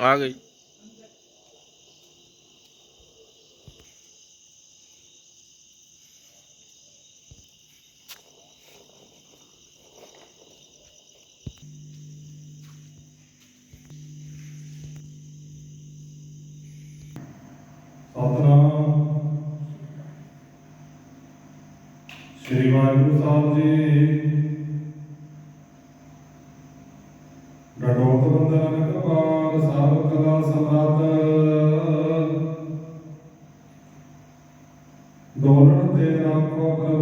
ਆ ਗਈ। ਸ੍ਰੀ ਵਾਹਿਗੁਰੂ ਸਾਹਿਬ ਜੀ। ਡਟੋਤ ਬੰਦਨ ਸਰਬ ਕਲਾ ਸਮਰੱਥ ਦੋਲਣ ਤੇ ਰੱਖੋ ਪ੍ਰਭ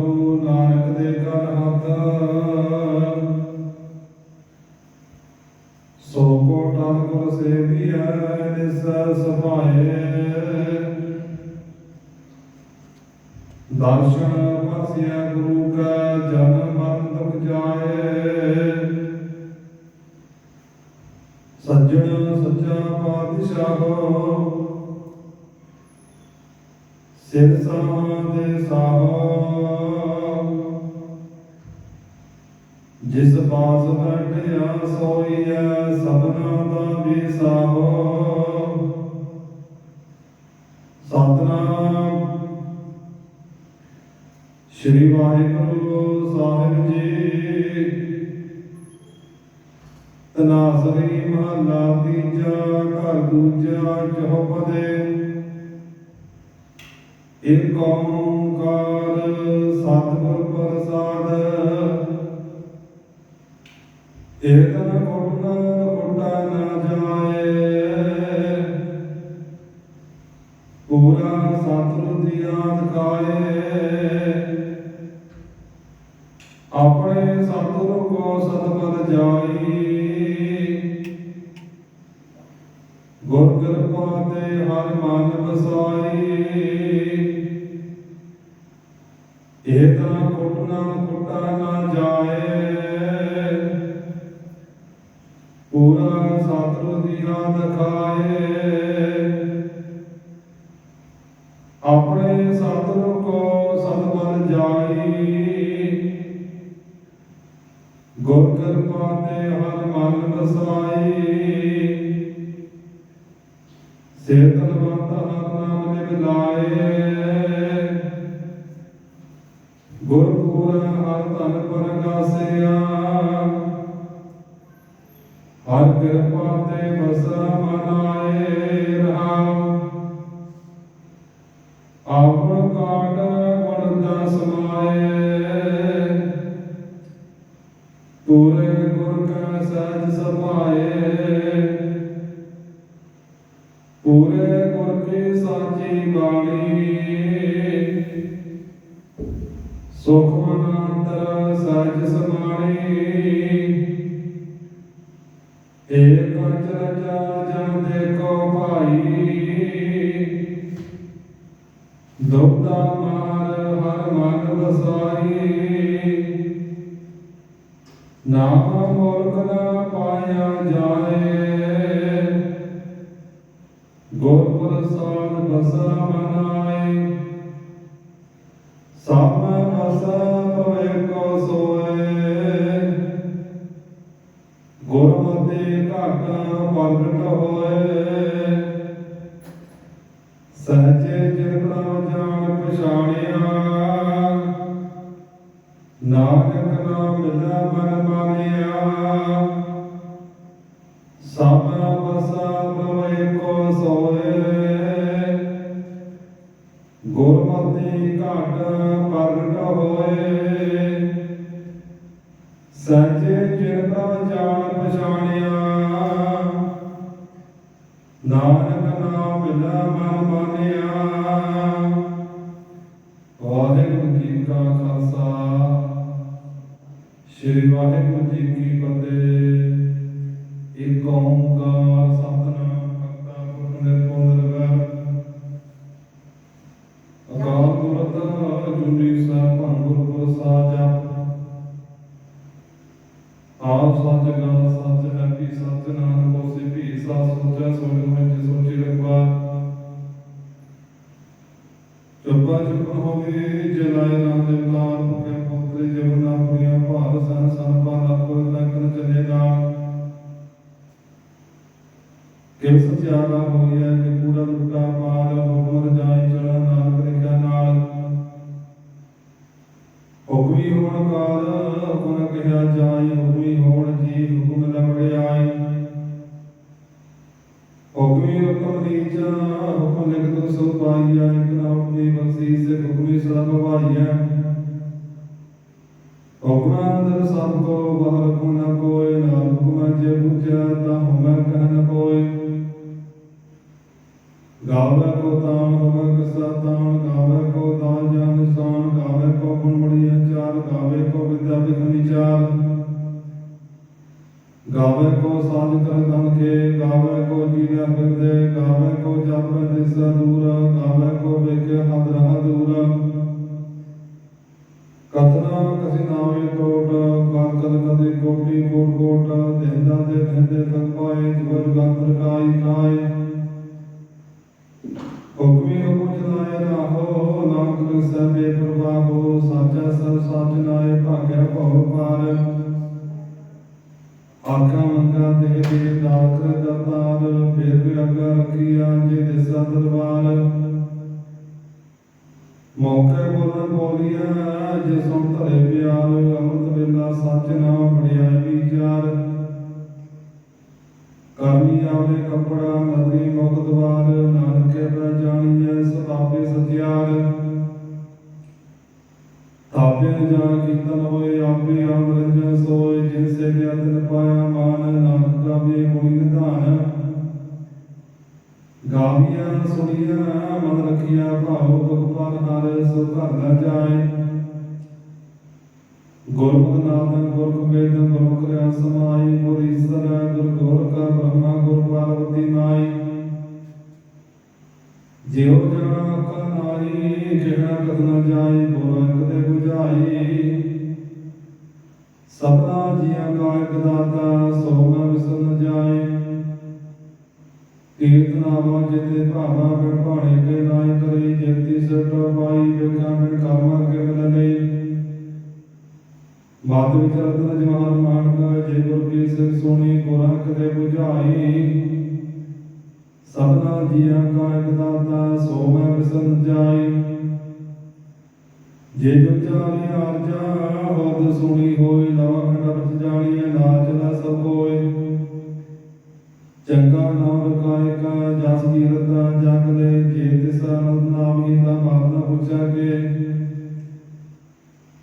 ਜਿਸ ਬਾਸ ਬੈਠਿਆ ਸੋਈਐ ਸਭਨਾ ਦਾ ਵਿਸਾਹੋ ਸਤਨਾਮ। ਸ਼੍ਰੀ ਵਾਹਿਗੁਰੂ ਸਾਹਿਬ ਜੀ। ਤਨਾਸਰੀ ਮਹਲਾ ਤੀਜਾ, ਘਰ ਦੂਜਾ ਚੌਪਦੇ ਇੱਕ ਕੌਮ ਆਪਣੇ ਸਤਿਗੁਰੂ ਕੋ ਸਤਿਗੁਰ ਜਾਈ ਗੁਰ ਕਿਰਪਾ ਤੇ ਹਰ ਮਨ ਬਸਾਈ ਗੁਰ ਹਰ ਕਿਰਪਾ ਤੇ ਬਸਾ ਮਨਾਏ ਰਹਾ ਦੁਬਦਾ ਮਾਰ ਹਰ ਮਨ ਵਸਾਈ ਨਾਮ ਨਾ ਪਾਇਆ ਜਾਏ ਗੁਰ ਬਸਾ ਮਨਾ ਹੋਏ। ਗੁਰਮਤਿ ਘਟ ਪ੍ਰਗਟ ਹੋਏ। ਸੱਚੇ ਚਿਤਨ ਮੰਗਾ ਦੇ ਦਾਤ ਦਤਾਰ ਫੇਰ ਵੀ ਅੱਗਾ ਰੱਖੀਆ ਜੇ ਦਿਸਾ ਦਰਬਾਰ। ਮੌਕੇ ਬੋਲਣ ਬੋਲੀਆ, ਜੇ ਸੁਣ ਧਰੇ ਗੁਰਮੁਖ ਨਾਮਨ ਗੁਰਮੁਖ ਵੇਦਨ ਗੁਰਮੁਖ ਰਿਆ ਸਮਾਈ, ਗੁਰ ਈਸਰ ਗੁਰ ਗੋਰਖ ਬ੍ਰਹਮਾ, ਗੁਰ ਪਾਰਵਤੀ ਮਾਈ ਜਿਉ ਜਾਣਾ ਅੱਖਾਂ ਨਾਈ ਜਿਹੜਾ ਕਦ ਨ ਜਾਏ ਗੁਰ ਕਦੇ 부ਝਾਈ ਸਭਨਾ ਜੀਆਂ ਕਾ ਇਕ ਦਾਤਾ, ਸੋ ਨ ਵਿਸਰ ਨ ਜਾਏ ਕੀਰਤਨਾਵਾ ਜਿਤੇ ਭਾਵਾ ਬਿਨ ਭਾਣੇ ਕੇ ਨਾਈ ਕਰੀ, ਜੇਤੀ ਸਟ ਪਾਈ ਵੇਖਾਂ ਬਿਨ ਕਰਮਾ ਬਾਤ ਵਿੱਚ ਰਤਨ ਜਵਾਹਰ ਮਾਨਕ ਜੇ ਗੁਰ ਕੀ ਸਿਰ ਸੋਣੀ, ਗੁਰਾਂ ਕਦੇ 부ਝਾਈ ਸਭਨਾ ਜੀਆਂ ਕਾ ਇਕ ਦਾਤਾ, ਸੋ ਮੈਂ ਵਿਸਨ ਜਾਈ। ਜੇ ਜੋ ਜਾਣੀ ਆਰਜਾ ਹੋਦ ਸੁਣੀ ਹੋਈ ਨਵਾਂ ਖੰਡ ਵਿੱਚ ਜਾਣੀਏ ਨਾਚ ਨਾ ਸਭ ਹੋਏ। ਚੰਗਾ ਨਾਮ ਰਖਾਏ ਕਾ, ਜਸ ਕੀਰਤਾ ਜਗ ਲੈ, ਜੇ ਤਿਸਾ ਨਾਮ ਹੀ ਦਾ ਬਾਤ ਨਾ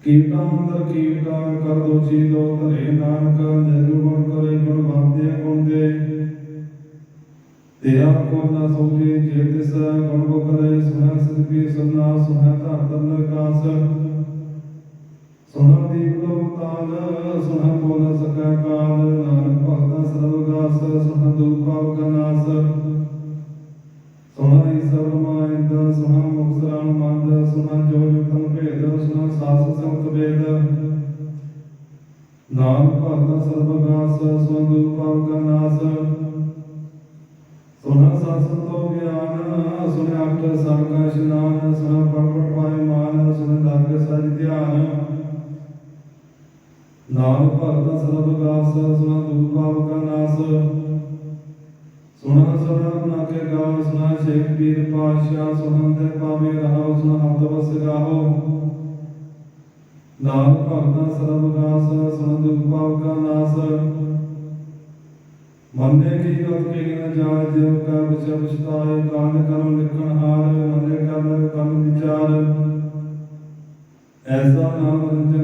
ਪੁੱਛਾ ਕੇ ਕੀਟਾਂ ਅੰਦਰ ਕੀਟਾ ਕਰ ਦੋਸ਼ੀ ਦੋ ਧਰੇ ਨਾਨਕ, ਨਿਰਗੁਣ ਕਰੇ ਗੁਣ ਬੰਦੇ ਗੁਣ ਦੇ ਤੇਰਾ ਕੋ ਨਾ ਸੋਚੇ ਜੇ ਤਿਸ ਗੁਣ ਕੋ ਕਰੇ, ਸੁਣਾ ਸਦਕੀ ਸੁਨਾ ਸੁਣਾ ਧਰ ਧਰ ਕਾਸ ਸੁਣਾ ਦੀਪ ਲੋਕ ਤਾਲ, ਸੁਣਾ ਬੋਲ ਸਕਾ ਕਾਲ। ਨਾਨਕ ਭਗਤਾਂ ਸਰਬ ਗਾਸ ਸੁਣਾ ਦੁਖ ਪਾਪ ਕਾ ਨਾਸ। ਸੁਣਾ ਹੀ ਸਰਬ ਮਾਇੰਦ ਸੁਣਾ ਮੁਖ ਸਰਾਣ ਮੰਦ, ਸੁਣਾ ਜੋ ਯੁਤਮ ਭੇਦ ਸੁਣਾ ਵੇਦ। ਨਾਮ ਭਗਤਾਂ ਸਰਬ ਗਾਸ ਸੁਣਾ ਪਾਪ ਕਾ ਨਾਸ। ਸੁਣਾ ਸਾਸਨ ਤੋਂ ਗਿਆਨ ਸੁਣਾ ਅਠ ਸਰਗਾ ਇਸ਼ਨਾਨ ਸੁਣਾ ਪੜ ਪੜ ਪਾਏ ਮਾਨ ਸੁਣਾ ਲਾਗ ਸਜ ਧਿਆਨ। ਨਾਮ ਭਗਤਾਂ ਸਰਬ ਗਾਸ ਸੁਣਾ ਦੁਖ ਪਾਪ ਕਾ ਨਾਸ। ਸੁਣਾ ਸਦਾ ਨਾ ਕੇ ਗਾਓ ਸੁਣਾ ਸ਼ੇਖ ਪੀਰ ਪਾਤਸ਼ਾਹ ਸੁਣਾ ਤੇ ਪਾਵੇ ਰਹਾਓ ਸੁਣਾ ਹਮਦ ਵਸ ਗਾਓ। ਨਾਮ ਭਗਤਾਂ ਸਰਬ ਗਾਸ ਸੁਣਾ ਦੁਖ ਪਾਪ ਕਾ ਨਾਸ। ਮੰਨੇ ਕੀ ਗਤ ਕੇ ਨ ਜਾਣ, ਜਿਉ ਕਾ ਵਿਚ ਪਛਤਾਏ ਕਾਨ ਕਰਮ ਲਿਖਣ ਹਾਰ, ਮੰਨੇ ਕਰ ਕੰਮ ਵਿਚਾਰ ਐਸਾ ਨਾਮ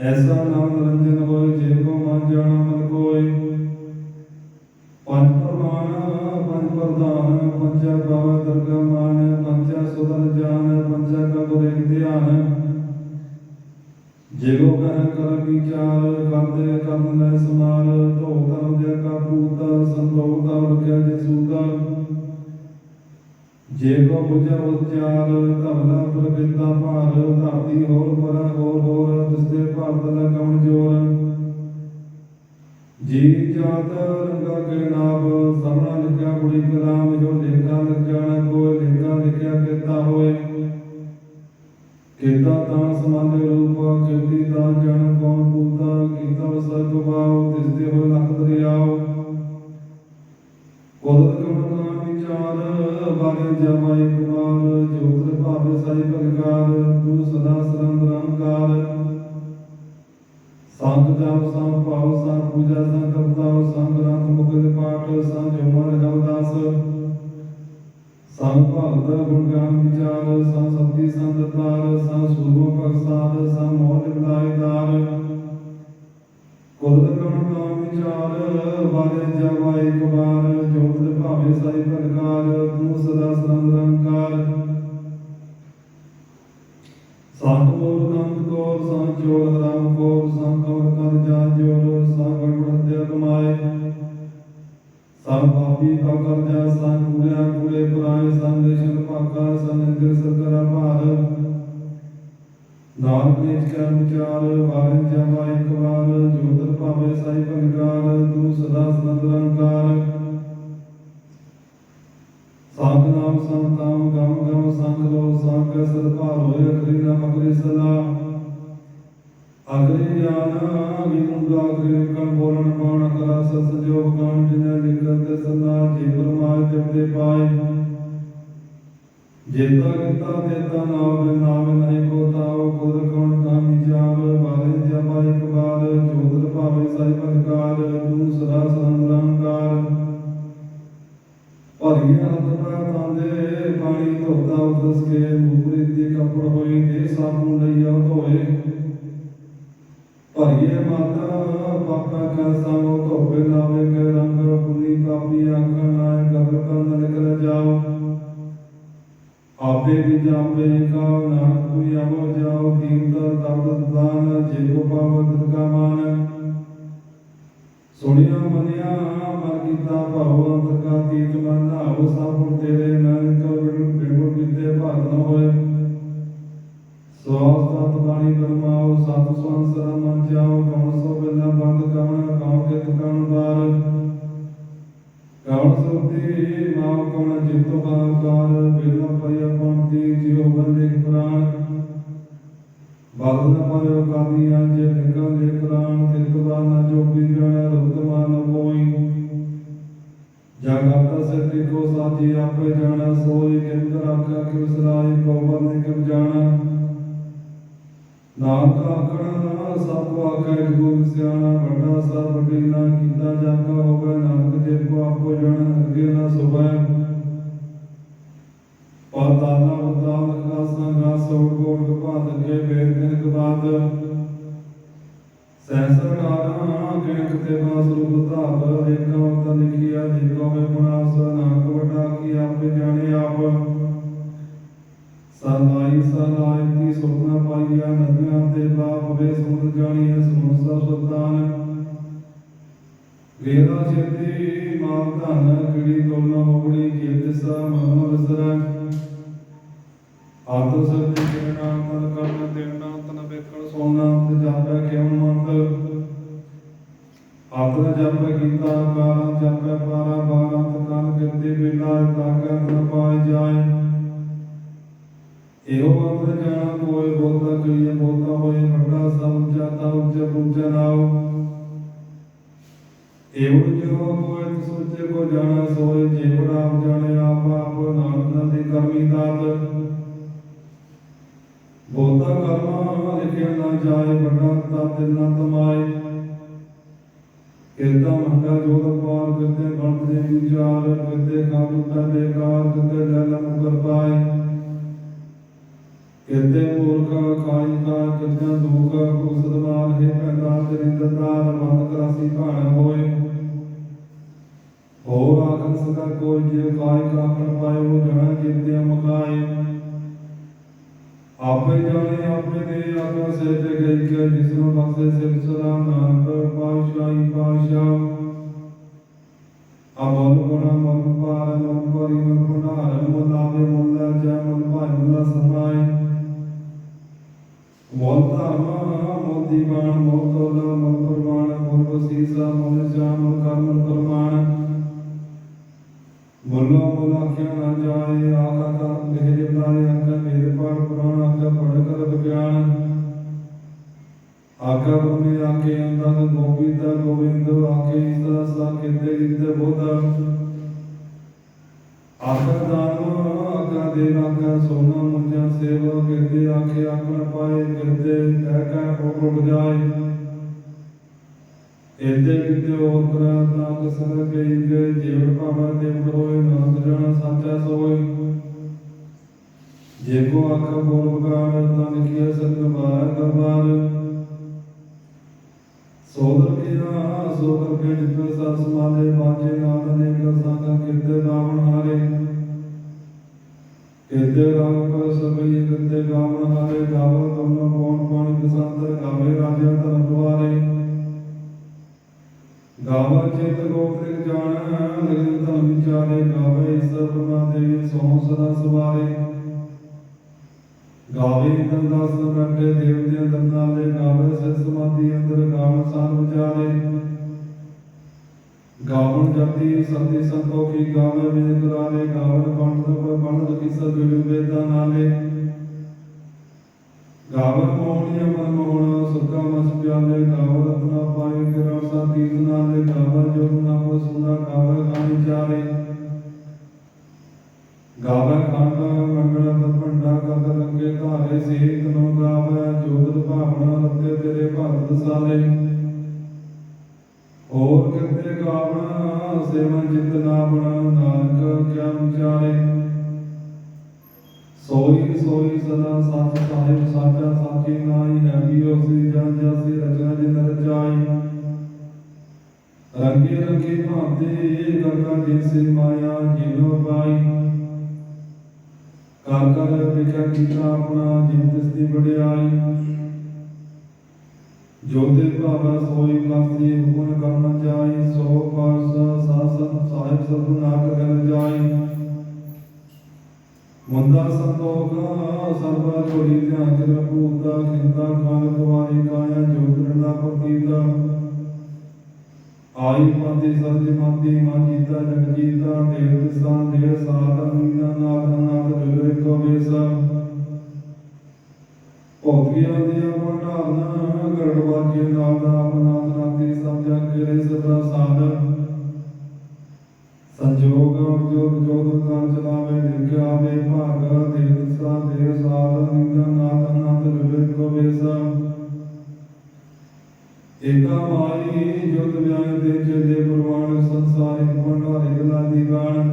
ਐਸਾ ਨਾਮ ਰੰਜਨ ਹੋਏ ਕੀਤਾ ਤਾਂ ਸਮਾਨ ਰੂਪ ਕਿਰਤੀ ਦਾ ਜਨ ਕੌਣ ਪੂਤਾ, ਕੀਤਾ ਵਸਰ ਗਵਾਉ ਤਿਸ ਦੇ ਹੋਏ ਸੰਗ ਮੋਰ ਕੰਦ ਕੋਰ, ਸੰਗ ਜੋਰ ਹਰਾਮ ਕੋਰ, ਸੰਗ ਕਵਰ ਕਰ ਜਾ ਜੋਰ ਸੰਗ ਗੜਬੜ ਹੱਤਿਆ ਕਮਾਏ ਸੰਗ ਪਾਪੀ ਕਾ ਕਰ ਜਾ, ਸੰਗ ਕੂੜਿਆ ਕੂੜੇ ਪਰਾਏ, ਸੰਗ ਦੇਸ਼ਨ ਭਾਗਾ, ਸੰਗ ਇੰਦਰ ਸਰਕਰਾ ਭਾਰ। ਨਾਨਕ ਨਿਜ ਕਰ ਵਿਚਾਰ ਵਾਰਿ ਜਮਾ ਇੱਕ ਵਾਰ, ਜੋਤਰ ਭਾਵੇ ਸਾਈ ਪੰਕਾਰ ਤੂੰ ਸਦਾ ਸਨਦ ਰੰਕਾਰ ਸੰਗ ਨਾਮ ਸੰਤਾਮ ਗਮ ਗਮ ਸੰਗ ਲੋ ਸੰਗ ਸਦ ਭਾਰ ਹੋਏ, ਅਖਰੀ ਨਾਮ ਅਖਰੀ ਸਦਾ। ਅਗਰੇ ਗਿਆਨ ਵਿਮੁੰਗਾ ਅਗਰੇ ਕਣ ਬੋਲਣ, ਬਾਣ ਕਰਾ ਸਸ ਜੋ ਗਾਣ ਜਿਨੇ ਲਿਖਤ ਤੇ ਸਦਾ ਜੀ ਪਰਮਾਇ ਦੇਵਤੇ ਪਾਏ। ਜੇਤਾ ਕੀਤਾ ਤੇਤਾ ਨਾਮ ਬਿਨ ਨਾਮ ਨਹੀਂ ਕੋ ਤਾਉ ਗੁਰ ਕਉਣ ਕਾ ਵਿਚਾਰ ਬਾਰੇ ਜਪਾ ਇੱਕ ਵਾਰ ਜੋਤਰ ਭਾਵੇ ਸਾਈ ਪ੍ਰਕਾਰ ਤੂੰ ਸਦਾ ਸੰਰੰਕਾਰ ਭਰੀਏ ਹੱਥ dedo ਵੇਦਾ ਚੇਤੀ ਮਾਨ ਧਨ, ਕਿੜੀ ਤੋਲਨਾ ਹੋਗੜੀ ਜੀਤ ਸਾ ਮਨੋ ਰਸਰਾ ਆਤੋ ਸਤਿ ਕਿਰਣਾ ਮਨ ਕਰਨ ਦੇਣਾ ਤਨ ਵੇਖਣ ਸੋਨਾ ਤੇ ਜਾਪੈ ਕਿਉ ਮੰਤ ਆਪਨ ਜਪ ਕੀਤਾ ਕਾਰਨ ਜਪੈ ਪਾਰਾ, ਬਾਰਾਂ ਤਕਨ ਕਿਰਤੀ ਬਿਲਾ ਤਾਕੈ ਤਨ ਪਾਇ ਜਾਏ। ਇਹੋ ਅੰਤਰ ਜਾਣਾ, ਕੋਈ ਬੋਲਦਾ ਕਰੀਏ, ਬੋਲਦਾ ਹੋਏ, ਵੱਡਾ ਸਭ, ਜਾਤਾ ਉੱਚ ਪੁੱਜਾ ਨਾਉ। ਇਹੋ ਜੋ ਕੋਈ ਤੁ ਸੋਚੇ ਕੋ ਜਾਣਾ, ਸੋਏ ਜੇ ਬੜਾ ਆਪ ਜਾਣੇ, ਆਪ ਆਪ ਨਾਨਕ ਨਦੀ ਕਰਮੀ ਦਾਤ। ਬੋਲਦਾ ਕਰਮਾ ਲਿਖਿਆ, ਨਾ ਜਾਏ, ਵੱਡਾ ਤਾ ਦਿਲ ਨਾ ਤਮਾਏ। ਕਿਰਤਾ ਮੰਗਾ ਜੋਤ ਪਾਰ ਕਿਤੇ ਗਣਤ ਦੇ ਵਿਚਾਰ ਕਿਤੇ ਕਾਬੂ ਕਰਦੇ ਕਾਰ ਕਿਤੇ ਲੈ ਲਮ ਕਰ ਪਾਏ। ਕਿਤੇ ਮੂਰਖ ਕਾਈ ਕਾ ਕਿਤੇ ਦੁਖ ਕੁਸਦ ਮਾਰ ਹੈ ਪੈਦਾ ਤੇਰੀ ਦਤਾਰ ਹੋ ਕੋਈ ਜੇ ਕਾਈ ਕਾਖਣ ਪਾਇਓ, ਜਣਾ ਜਿਤੇ ਮਕਾਏ ਆਪੇ ਜਾਣੇ, ਆਪੇ ਦੇ ਆਗਾ ਸੇ ਤੇ ਗਈ ਕੇ ਜਿਸ ਨੂੰ ਬਖਸ਼ੇ ਸਿਰ ਸਦਾ ਨਾਨਕ ਪਾਸ਼ਾਹੀ ਆਖਾ ਬੁਮੇ ਆਖੇ ਅੰਦਰ ਗੋਬਿੰਦ ਗੋਬਿੰਦ ਆਖੇ ਇਸਾ ਸਾ ਕਿਤੇ ਕਿਤੇ ਬੋਧਾ। ਆਖਾ ਦਾਨ ਆਖਾ ਦੇ ਆਖਾ ਸੋਨਾ ਮੁੰਜਾ ਸੇਵਾ ਕਿਤੇ ਆਖੇ ਆਪਣਾ ਪਾਏ ਕਿਤੇ ਕਹਿ ਕਹਿ ਹੋ ਰੁਕ ਜਾਏ। ਇਹਦੇ ਕਿਤੇ ਹੋਰ ਕਰਾ ਨਾਮ ਸੰਗ ਗਈ ਗਏ ਜੀਵ ਭਾਵਾ ਦੇ ਹੋਏ ਨਾਮ ਜਣਾ ਸਾਚਾ ਸੋਏ। ਜੇ ਕੋ ਆਖ ਬੋਲ ਬਗਾੜ ਤਨ ਕੀ ਸੰਗ ਬਾਰ ਕਬਾਰ ਸੋਦਰ ਕੀਆ ਸੋਦਰ ਕੇ ਜਿਤ ਸਤ ਸਮਾਲੇ ਬਾਜੇ ਨਾਦ ਨੇ ਕਾ ਸੰਗ ਕਿਤੇ ਰਾਵਣ ਹਾਰੇ। ਕਿਤੇ ਰਾਮ ਪਰ ਸਭਈ ਕਿਤੇ ਗਾਵਣ ਹਾਰੇ ਗਾਵਣ ਤੁਮਨੋ ਕੌਣ ਕੌਣ ਦਸੰਦਰ ਗਾਵੇ ਰਾਜਾ ਧਰਮ ਦੁਆਰੇ। ਗਾਵਾ ਚਿਤ ਗੋਪਿਕ ਜਾਣ ਨਿਰੰਤਰ ਧਨ ਵਿਚਾਰੇ, ਗਾਵੇ ਈਸ਼ਰ ਬ੍ਰਹਮਾ ਦੇਵੀ ਸੋਹ ਸਦਾ ਸਵਾਰੇ। ਗਾਵੇ ਦੰਦਾਸ ਬੈਠੇ ਦੇਵਤਿਆਂ ਦੰਦਾਲੇ ਗਾਵੇ ਸਿਰ ਸਮਾਧੀ ਅੰਦਰ ਗਾਵਨ ਸਾਧ ਵਿਚਾਰੇ ਗਾਵਨ ਜਪੀ ਸੰਤੀ ਸੰਤੋਖੀ ਗਾਵੇ ਵੇਦ ਕਰਾਰੇ ਗਾਵਨ ਪੰਡਤ ਪੰਡਤ ਕੀ ਸਤਿ ਵੇਦਾਂ ਨਾਲੇ। ਗਾਵਨ ਮੋਹਣੀਆ ਮਨ ਮੋਹਣ ਸੁਖਾ ਮਸ ਪਿਆਲੇ ਗਾਵਨ ਰਤਨਾ ਪਾਏ ਕਿਰਾ ਸਾ ਤੀਰਥ ਨਾਲੇ ਗਾਵਨ ਜੋ ਨਾਮ ਸੁਨਾ ਗਾਵਨ ਖਾਣੀ ਚਾਰੇ। ਗਾਵਨ ਖੰਡ ਤੇਰੇ ਭਗਤ ਸਾਲੇ ਹੋਰ ਕਿਤੇ ਗਾਵਣਾ ਸੇਵਨ ਚਿਤ ਨਾਵਣਾ ਨਾਨਕ ਕਿਆ ਵਿਚਾਰੇ ਸੋਈ ਸੋਈ ਸਦਾ ਸੱਚ ਸਾਹਿਬ, ਸਾਚਾ ਸਾਚੀ ਨਾਈ ਹੈਗੀ ਉਸੀ ਜਨ ਜਸੀ, ਰਚਨਾ ਜਿਨ ਰਚਾਈ। ਰੰਗੇ ਰੰਗੇ ਭਾਂਤੇ ਗੰਗਾ ਜਿਨਸੀ ਮਾਇਆ, ਜਿਨੋ ਪਾਈ। ਕਰ ਕਰ ਵਿਖਿਆ ਕੀਤਾ ਆਪਣਾ, ਜਿਨ ਤਿਸ ਦੀ ਵਡਿਆਈ। ਜੋ ਤੇ ਭਾਵੈ ਸੋਈ ਕਾਸੀ ਹੁਕਮ ਕਰਨਾ ਜਾਈ, ਸੋ ਪਾਸ ਸਾਸਨ, ਸਾਹਿਬ ਸਭ ਨਾ ਕਰਨ ਜਾਈ। ਮੁੰਦਾ ਸੰਤੋਖ, ਸਰਬਾ ਜੋੜੀ ਧਿਆਨ ਚਿਤ ਪੂਤਾ ਖਿੰਦਾ ਖਾਨ ਕੁਵਾਰੀ ਕਾਇਆ ਜੋਤਨ ਦਾ ਪ੍ਰਤੀਤਾ ਆਈ ਪਾਤੀ ਸਰਜ ਮਾਤੀ ਮਾ ਜੀਤਾ, ਜਗ ਜੀਤਾ, ਦੇਵ ਤਿਸਾ ਦੇ ਸਾਧ ਨੀਨਾ ਨਾਦ ਨਾਦ ਜੁਲੇ ਕੋ ਵੇਸਾ ਭੋਗੀਆਂ ਦੀਆਂ ਭੰਡਾਰਨਾ ਗਰੜ ਵਾਜੇ ਨਾਦ ਆਪਨਾ ਨਾਤੀ ਸਮਝਾ ਕਰੇ ਸਦਾ ਸਾਧ। ਸੰਜੋਗ ਜੋਗ ਜੋਗ ਕਾਰ ਚਲਾਵੇ ਨਿਰਗਿਆ ਆਵੇ ਭਾਗ ਦੇ ਦਿਸਾ ਦੇ ਸਾਧ, ਨਿੰਦਾ ਨਾਦ ਨਾਦ ਜੁਲੇ ਕੋ ਵੇਸਾ। ਏਕਾ ਮਾਈ ਜੁਗ ਵਿਆਹ ਦੇ ਚਲੇ ਪ੍ਰਵਾਨ ਸੰਸਾਰਿਕ ਭੰਡਾਰੇ ਗਲਾ ਦੀ ਗਾਣ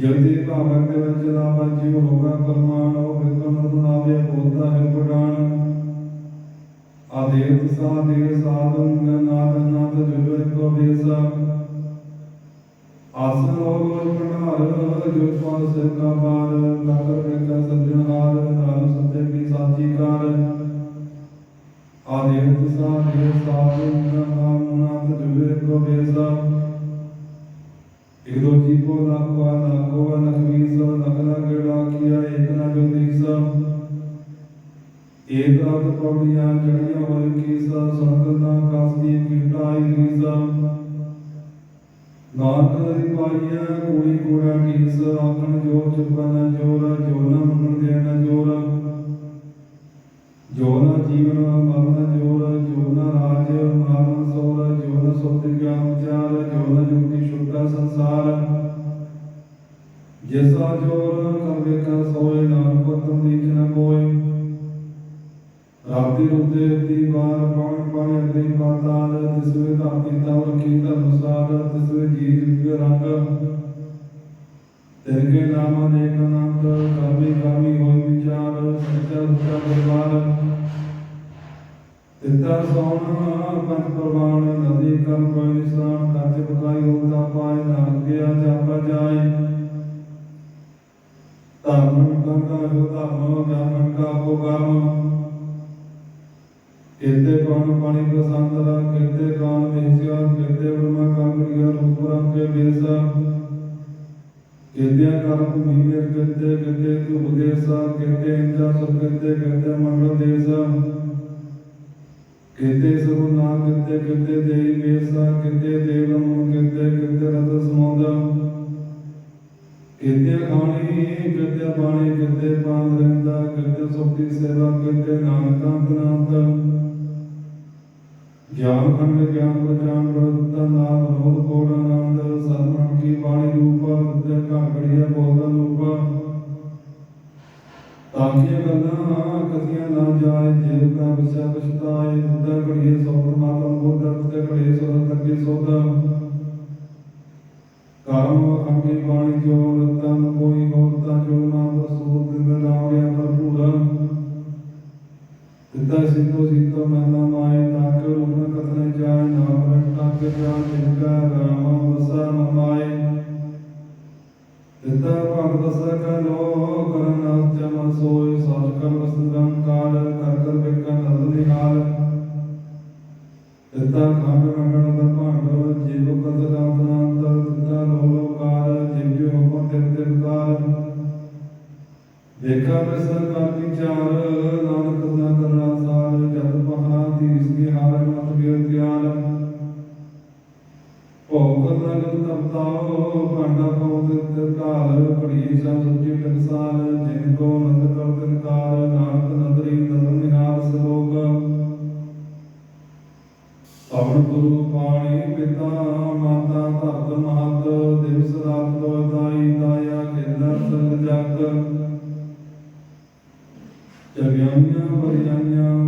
ਜਲਦੀ ਭਾਵਨ ਦੇ ਵਿੱਚ ਲਾਵਾ ਜੀਵ ਹੋਗਾ ਕਰਮਾਨ ਉਹ ਬਿਕਮ ਬਨਾਵੇ ਬੋਲਦਾ ਹੈ ਪੁਰਾਣ ਆਦੇਵ ਸਾਦੇ ਸਾਧਨ ਨਾਦ ਨਾਦ ਜੁਗਰ ਕੋ ਬੇਸਾ ਆਸਨ ਹੋਗ ਭੰਡਾਰ ਜੋ ਪਾਸ ਕਾ ਬਾਰ ਨਗਰ ਕਾ ਸੱਜਣਹਾਰ ਨਾਮ ਸੱਜੇ ਕੀ ਸਾਚੀ ਕਾਰ ਆਦੇਵ ਸਾਦੇ ਸਾਧਨ ਨਾਮ ਨਾਦ ਜੁਗਰ ਕੋ ਬੇਸਾ ਇੱਕ ਦੋ ਜੀ ਕੋ ਲਾਖਵਾ ਲਾਖਵਾ ਲਖਵੀ ਸੋ ਲਖਨਾ ਗੇੜਾ ਕੀਆ ਏਕ ਨਾ ਜੋ ਦੀਸਾ ਏਕ ਰਾਤ ਪੌੜੀਆਂ ਚੜੀਆਂ ਹੋਏ ਕੀ ਸਾ ਸੰਗਨਾ ਕਾਸੀ ਕੀਟਾਈ ਰੀਸਾ ਨਾਨਕ ਦੀ ਪਾਈਆ ਕੋੜੀ ਕੋੜਾ ਕੀਸ, ਆਖਣ ਜੋ ਚੁਪਨ ਜੋਰ, ਜੋ ਨਾ ਮੰਗਣ ਦੇਣ ਜੋਰ। ਜੋ ਨਾ ਜੀਵਨ ਮਰਨ ਜੋਰ, ਜੋ ਨਾ ਰਾਜ ਮਾਰਨ ਸੋਰ, ਜੋ ਨਾ ਸੁਧ ਗਿਆਨ ਵਿਚਾਰ, ਜੋ ਨਾ ਜੁਗਤੀ ਸ਼ੁੱਧਾ ਸੰਸਾਰ। ਜਿਸਾ ਜੋਰ ਕਰ ਵੇਖਾ ਸੋਏ ਰਾਤੀ ਰੁੱਤੇ ਦੀ ਵਾਰ ਪਾਣ ਪਾਣੇ ਅਗਰੀ ਪਾਤਾਲ ਤਿਸਵੇ ਧਰਤੀ ਤਵ ਰਖੀ ਧਰਮਸਾਰ ਤਿਸਵੇ ਜੀ ਜੁਗ ਰੰਗ ਤਿਰਕੇ ਨਾਮ ਅਨੇਕ ਅਨੰਤ ਕਰਮੀ ਕਰਮੀ ਹੋਈ ਵਿਚਾਰ, ਸੱਚਾ ਸੁਚਾ ਦਰਬਾਰ। ਤਿੱਤਾ ਸੋਣਾ ਪੰਜ ਪ੍ਰਵਾਨ, ਨਦੀ ਕਰ ਕੋਈ ਨਿਸ਼ਾਨ ਕਾਜ ਬਕਾਈ ਹੋਤਾ ਪਾਏ, ਨਾਨਕ ਗਿਆ ਜਾਪਾ ਜਾਏ। ਧਰਮ ਗਿਆਨ ਕਾ ਹੋ ਧਰਮ ਗਿਆਨ ਕਾ ਕੋ ਕਰਮ ਕਿਤੇ ਪਾਣ ਪਾਣੀ ਪ੍ਰਸੰਦ ਰਾ ਕਿਤੇ ਕਾਨ ਵਿਸਿਆ ਕਿਤੇ ਬ੍ਰਹਮਾ ਕਾਂਗੜੀਆ ਰੂਪ ਰੰਗ ਕੇ ਬੇਸਾ ਕਿਤੇ ਕਰਮ ਮੀਰ ਕਿਤੇ ਕਿਤੇ ਤੂ ਉਦੇਸਾ ਕਿਤੇ ਇੰਜਾ ਸੁਰ ਕਿਤੇ ਕਿਤੇ ਮੰਡਲ ਦੇਸਾ ਕਿਤੇ ਸਭ ਨਾ ਕਿਤੇ ਕਿਤੇ ਦੇਈ ਬੇਸਾ ਕਿਤੇ ਦੇਵਮ ਕਿਤੇ ਕਿਤੇ ਰਤ ਸਮੁੰਦਾ ਕਿਤੇ ਖਾਣੀ ਕਿਤੇ ਬਾਣੀ ਕਿਤੇ ਪਾਂਦ ਰਹਿੰਦਾ ਕਿਤੇ ਸੁਖੀ ਸੇਵਾ ਕਿਤੇ ਨਾਨਕ ਅੰਤਨਾੰਤ ਗਿਆਨ ਖੰਡ, ਗਿਆਨ ਪਛਾਨ ਰਤਾ ਨਾਮ ਰੋਧ ਕੋੜ ਆਨੰਦ ਸਰਮਣ ਕੀ ਬਾਣੀ ਰੂਪ ਤੇ ਕਾਂਗੜੀਆ ਬੋਲਦਾ ਰੂਪ। ਤਾਕੀਆਂ ਗੱਲਾਂ ਕਥੀਆਂ ਨਾ ਜਾਏ ਜੀਵ ਕਾ ਵਿਸ਼ਾ ਪਛਤਾਏ ਦੁੱਧਾ ਘੜੀਏ ਸੋਧ ਮਾਤਮ ਬੋਧ ਤੇ ਘੜੀਏ ਸੋਧ ਤੱਕੇ ਸੋਧਾ ਕਰਮ ਅੰਗੇ ਬਾਣੀ ਜੋ ਰਤਨ ਕੋਈ ਹੋਤਾ ਜੋ ਨਾਮ ਸੂਤ ਦਿਨ ਨਾਮ ਲਿਆ ਭਰਪੂਰਾ। ਤਿੱਤਾ ਸਿੱਧੋ ਸਿੱਧੋ ਮਨਾ ਸਾਚ ਕਰ ਕਾਲ ਕਰ ਕਰ ਬਿਕਨ ਨਦ ਜਗਿਆਈਆਂ ਬਰਿਆਈਆਂ